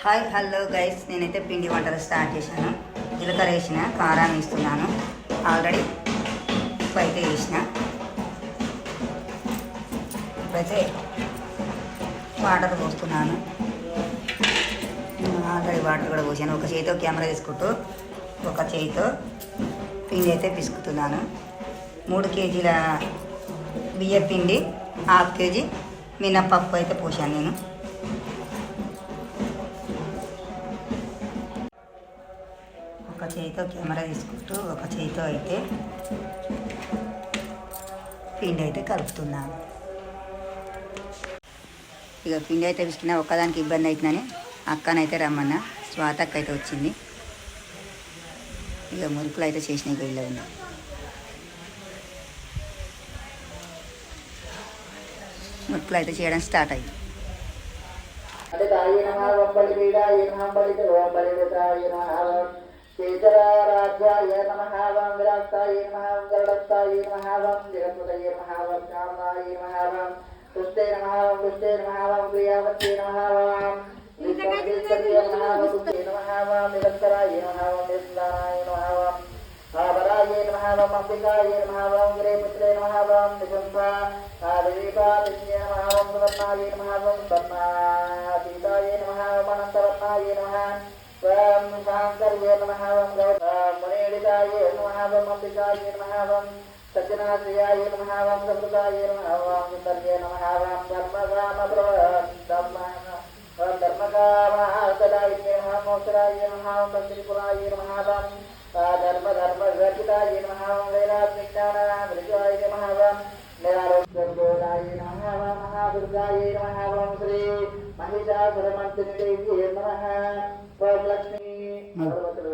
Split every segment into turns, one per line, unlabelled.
Hi hello guys. నేనైతే పిండి వంటలు స్టార్ట్ చేశాను. జీలకర్ర వేసిన కారం వేస్తున్నాను. ఆల్రెడీ ఉప్పు అయితే వేసిన. ఇప్పుడైతే వాటర్ పోస్తున్నాను. ఆల్రెడీ వాటర్ కూడా పోసాను. ఒక చేతితో కెమెరా తీసుకుంటూ ఒక చేతితో పిండి అయితే పిసుకుతున్నాను. మూడు కేజీల బియ్య పిండి హాఫ్ కేజీ మినప్పప్పు అయితే పోసాను నేను. చేయితో కెమెరా తీసుకుంటూ ఒక చేతితో అయితే పిండి అయితే కలుపుతున్నాను ఇక పిండి అయితే పిసికినా ఒక్కదానికి ఇబ్బంది అవుతుందని అక్కనైతే రమ్మన్నా స్వాతక్క అయితే వచ్చింది. ఇక మురుకులు అయితే చేసిన వీళ్ళు ఉన్నా మురుకులు అయితే చేయడం స్టార్ట్ అయ్యింది.
అదికాయ श्रीधराराध्याय नमः वां विराक्ताय नमः वां गरुडस्ताय नमः वां जगत्पतये नमः वां श्यामलाय नमः वां पुष्टे नमः वां पुष्टे नमः वां प्रियावत्ये नमः वां नमः वां निरन्तराय नमः वां निरन्दानाय नमः वां आभराय नमः वां अम्बिकाय नमः वां गिरेपुत्रे नमः वां निशम्भा आदेविकादित्ये नमः वां सुवर्णाय नमः वां सुवर्णातीताय नमः वां अनन्तरत्नाय नमः సువర్ణాయ నమః వం సర్ణాతీతాయ నమః వం అనంతవర్ణాయ నమః వం శాంకర్య నమః వం మునేడితాయ నమః వం అంబికాయ నమః వం సజ్జనాశ్రయాయ నమః వం సమృతాయ నమః వం సుందర్య నమః వం ధర్మగామ ధర్మ ధర్మకామాయ నమః మోక్షరాయ నమః వం భక్తిపురాయ నమః వం ధర్మ ధర్మ గర్భితాయ నమః వం వేదాత్మిజ్ఞాన మృజాయ నమః వం నిరారోగ్యాయ నమః
మురుకులు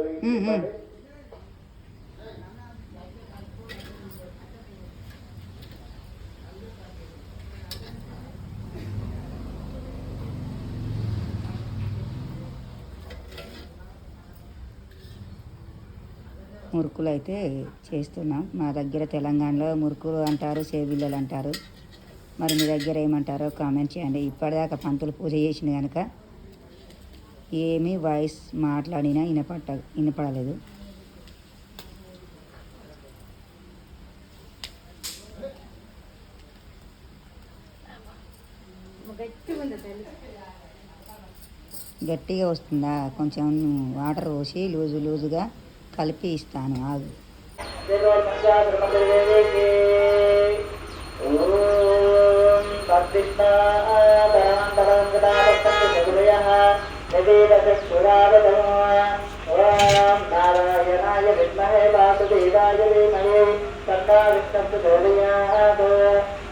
అయితే చేస్తున్నాం. మా దగ్గర తెలంగాణలో మురుకులు అంటారు సేవిల్లలు అంటారు. మరి మీ దగ్గర ఏమంటారో కామెంట్ చేయండి. ఇప్పటిదాకా పంతులు పూజ చేసిన కనుక ఏమీ వాయిస్ మాట్లాడినా వినపట్ట వినపడలేదు. గట్టిగా వస్తుందా? కొంచెం వాటర్ పోసి లూజు లూజుగా కలిపి ఇస్తాను. ఆగు.
నారాయణాయ విద్మహే వాసుదేవాయ ధీమహి తన్నా విష్ణు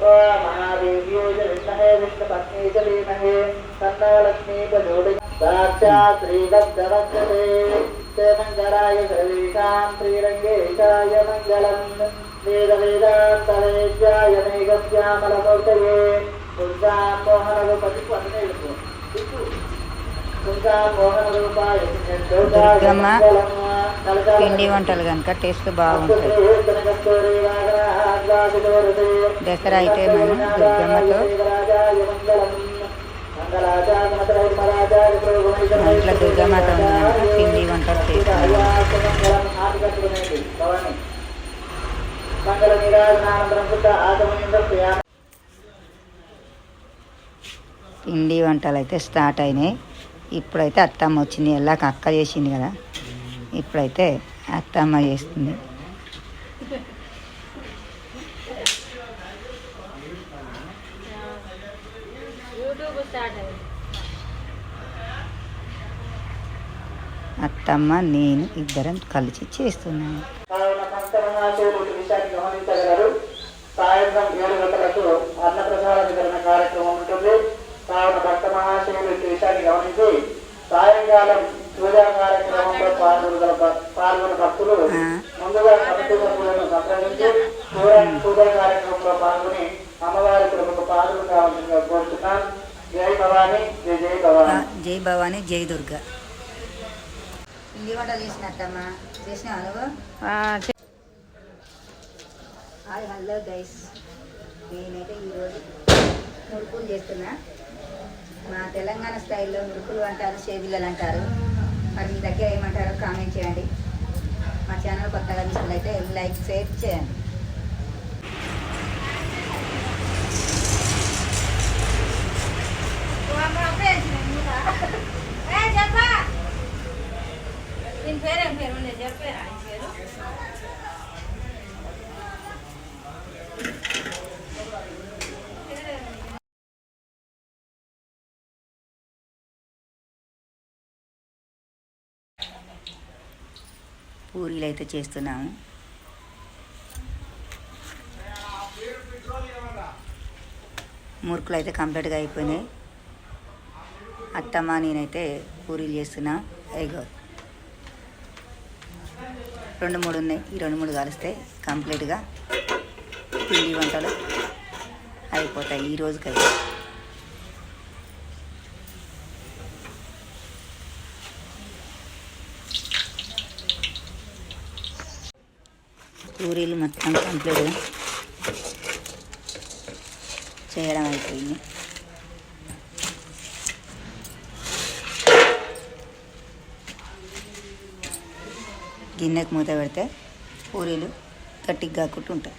ఓం మహాదేవ్యోజ విద్మహే విష్ణుపత్ని చ ధీమహి తన్నా లక్ష్మీ ప్రచోదయాత్ సాక్షాత్ శ్రీదత్తవచ్చతే మంగళాయ సర్వేషాం శ్రీరంగేశాయ మంగళం వేద వేదాంతవేద్యాయ మేఘశ్యామలమూర్తయే దుర్గాం మోహనరూపతి
దుర్గమ్మ పిండి వంటలు కనుక టేస్ట్ బాగుంటుంది దసరా అయితే మనం దుర్గమ్మతో ఇంట్లో దుర్గమాత ఉంది కనుక పిండి వంటలు
చేస్తాము.
పిండి వంటలు అయితే స్టార్ట్ అయినాయి. ఇప్పుడైతే అత్తమ్మ వచ్చింది. ఎల్లాక అక్క చేసింది కదా. ఇప్పుడైతే అత్తమ్మ చేస్తుంది. అత్తమ్మ నేను ఇద్దరం కలిసి చేస్తున్నాను
సాయంత్రం ఏడు గంటలకు అన్నప్రసాద జై భవాని జై జై భవాని
జై భవాని జై దుర్గా. పిండి వంట చేసినట్టమ్మా. చేసిన నువ్వు? Hi hello guys. నేనైతే ఈరోజు మురుకులు చేస్తున్నా. మా తెలంగాణ స్టైల్లో మురుకులు అంటారు చేబిల్లలు అంటారు మరి మీ దగ్గర ఏమంటారో కామెంట్ చేయండి మా ఛానల్ నచ్చినట్లయితే లైక్ షేర్ చేయండి.
పేరేం పేరు చెప్పారా ఆయన పేరు
పూరీలు అయితే చేస్తున్నాము. మురుకులు అయితే కంప్లీట్గా అయిపోయినాయి. అత్తమ్మ నేనైతే పూరీలు చేస్తున్నా. అయ్యో రెండు మూడు ఉన్నాయి. ఈ రెండు మూడు కలిస్తే కంప్లీట్గా పిండి వంటలు అయిపోతాయి. ఈ రోజుకైతే. పూరీలు మొత్తం కంప్లీట్గా. చేయడం అయిపోయింది గిన్నెకు మూత పెడితే పూరీలు గట్టిగా కాకుండా ఉంటాయి